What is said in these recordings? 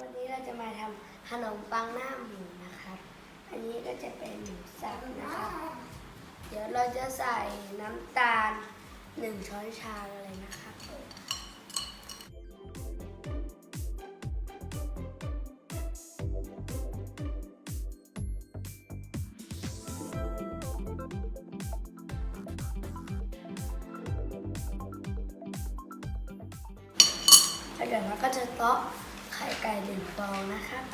วันนี้เราจะมาทำขนมปังหน้าหมูนะครับ อันนี้ก็จะเป็นหมูสับนะครับ เดี๋ยวเราจะใส่น้ำตาลหนึ่งช้อนชาเลยนะครับแล้วเดี๋ยวเราก็จะเตาะ ข่ไก่หนึ่งฟองนะครับ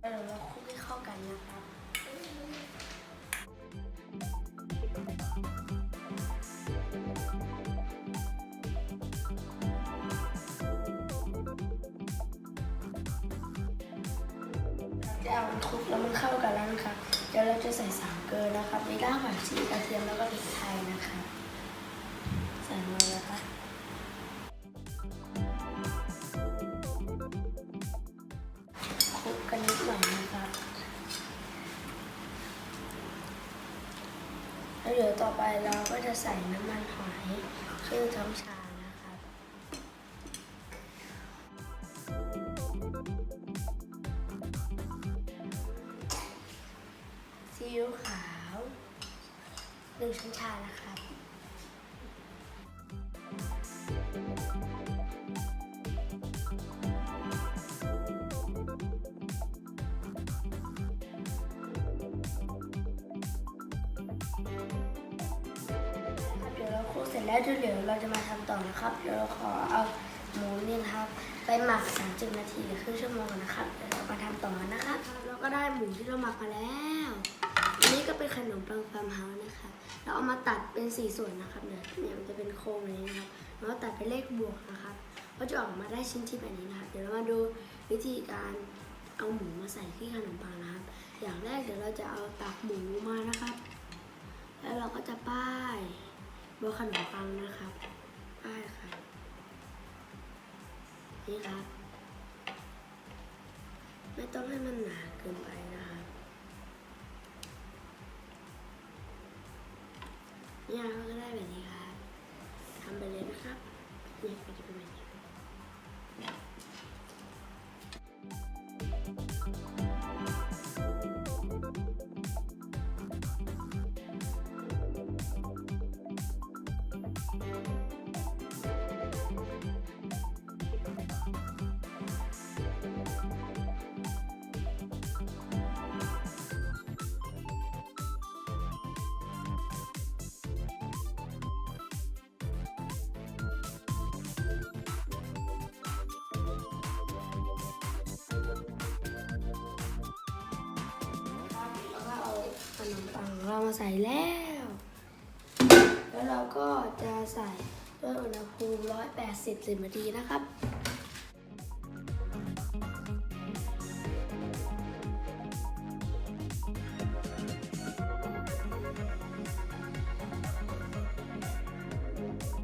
เดี๋ยวเราคลุกให้เข้ากันนะครับจะเอามันคลุกแล้วมันเข้ากันแล้วนะครับ ดี๋ยวเราจะใส่สามเกลือนะครับ มีรากผักชีกระเทียมแล้วก็พริกไทยนะครับใส่มาเลยครับคลุกกันนิดหน่อยนะครับแล้วเดี๋ยวต่อไปเราก็จะใส่น้ำมันหอยครึ่งช้อนชา นึ่งช้อนชานะครับครับเดี๋ยวเราคลุกเสร็จแล้วเดี๋ยวเราจะมาทำต่อนะครับ เดี๋ยวเราขอเอาหมูนี่นะครับ ไปหมัก 30 นาทีหรือครึ่งชั่วโมงก่อนนะครับเดี๋ยวเรามาทำต่อนนะครับเราก็ได้หมูที่เราหมักมาแล้ว อันนี้ก็เป็นขนมปังฟาร์มเฮาส์นะคะ เราเอามาตัดเป็นสี่ส่วนนะครับเนี่ยเนี่ยมันจะเป็นโครงแบบนี้นะครับแล้วตัดเป็นเลขบวกนะครับก็จะออกมาได้ชิ้นที่แบบนี้นะครับ เดี๋ยวเรามาดูวิธีการเอาหมูมาใส่ที่ขนมปังนะครับ อย่างแรกเดี๋ยวเราจะเอาตักหมูมานะครับ แล้วเราก็จะป้ายบนขนมปังนะครับ ป้ายครับนี่ครับ ไม่ต้องให้มันหนาเกินไปนะครั เนี่ยเราก็ได้แบบนี้ครับทำไปเลยนะครับเนี่ยก็จะเป็น ของเรามาใส่แล้ว แล้วเราก็จะใส่ด้วยอุณหภูมิ 180 10นาทีนะครับ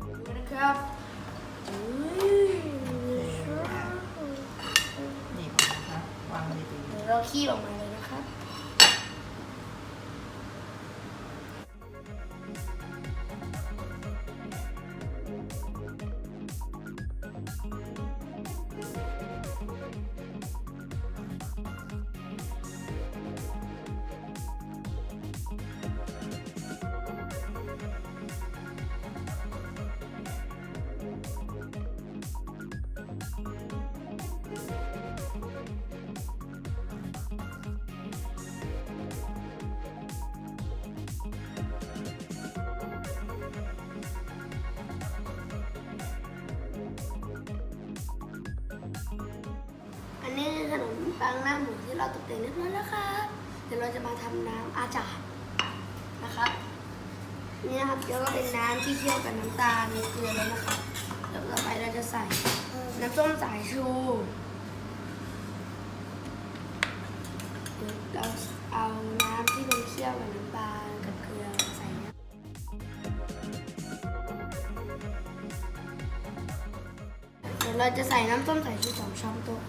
ดูนะครับอุ้ยนี่นะครับวางดีเดี๋ยวเราขี้ออกมาเลยนะครับ ขนมปังหน้าหมูที่เราตกแต่งเรียบร้อยแล้วครับเดี๋ยวเราจะมาทำน้ำอาจารย์นะครับนี่นะครับเดี๋ยวก็เป็นน้ำที่เคี่ยวกับน้ำตาลเกลือแล้วนะครับเดี๋ยวต่อไปเราจะใส่น้ำส้มสายชูเราเอาน้ำที่เป็นเคี่ยวกับน้ำตาลกับเกลือใส่นะเดี๋ยวเราจะใส่น้ำส้มสายชูสองช้อนโต๊ะ